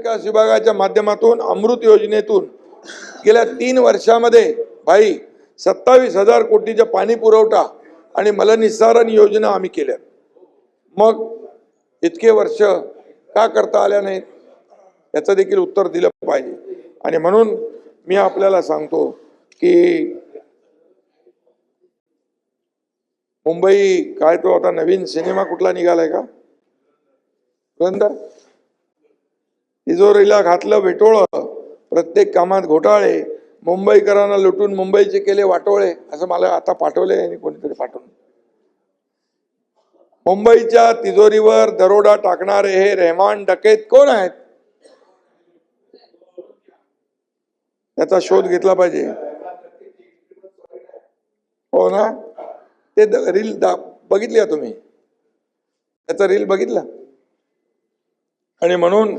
विकास विभागाच्या माध्यमातून अमृत योजनेतून गेल्या तीन वर्षामध्ये भाई सत्तावीस हजार कोटीचा पाणी पुरवठा आणि मलनिस्सारण योजना आम्ही केल्या. मग इतके वर्ष का करता आल्या नाहीत? याचं देखील उत्तर दिलं पाहिजे. आणि म्हणून मी आपल्याला सांगतो की मुंबई काय तो आता नवीन सिनेमा कुठला निघालाय का? तिजोरीला घातलं भेटोळं प्रत्येक कामात घोटाळे. मुंबईकरांना लुटून मुंबईचे केले वाटोळे. असं मला आता पाठवले आणि कोणीतरी पाठवून. मुंबईच्या तिजोरीवर दरोडा टाकणारे हे रेहमान डकेत कोण आहेत? त्याचा शोध घेतला पाहिजे. हो ना? ते रील बघितली तुम्ही? त्याचा रील बघितला? आणि म्हणून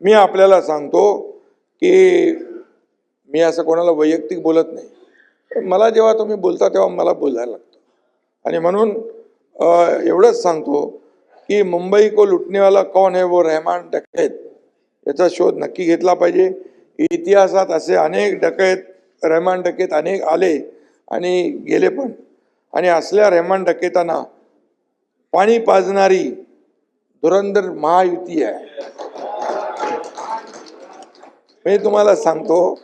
मी आपल्याला सांगतो की मी असं कोणाला वैयक्तिक बोलत नाही. मला जेव्हा तुम्ही बोलता तेव्हा मला बोलायला लागतं. आणि म्हणून एवढंच सांगतो की मुंबई को लुटणेवाला कौन है वो रहमान डकैत? याचा शोध नक्की घेतला पाहिजे. इतिहासात असे अनेक डकैत रहमान डकैत अनेक आले आणि गेले पण. आणि असल्या रहमान डकैतांना पाणी पाजणारी धुरंधर महायुती आहे. मी तुम्हाला सांगतो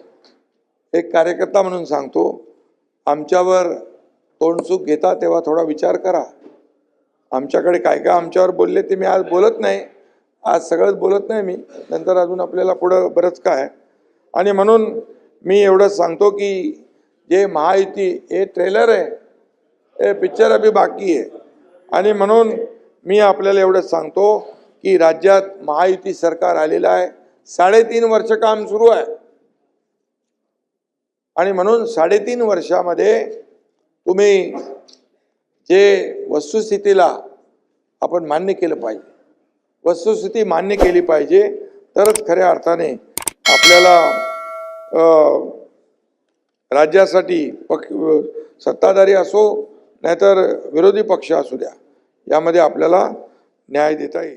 एक कार्यकर्ता म्हणून सांगतो आमच्यावर तोंडसूक घेता तेव्हा थोडा विचार करा. आमच्याकडे काय काय आमच्यावर बोलले ते मी आज बोलत नाही. आज सगळंच बोलत नाही मी. नंतर अजून आपल्याला पुढं बरंच काय. आणि म्हणून मी एवढंच सांगतो की जे महायुती हे ट्रेलर आहे. हे पिक्चर अभि बाकी आहे. आणि म्हणून मी आपल्याला एवढंच सांगतो की राज्यात महायुती सरकार आलेलं आहे. साडेतीन वर्ष काम सुरू आहे. आणि म्हणून साडेतीन वर्षामध्ये तुम्ही जे वस्तुस्थितीला आपण मान्य केलं पाहिजे वस्तुस्थिती मान्य केली पाहिजे तरच खऱ्या अर्थाने आपल्याला अं, राज्यासाठी पक्ष सत्ताधारी असो नाहीतर विरोधी पक्ष असू द्या यामध्ये आपल्याला न्याय देता येईल.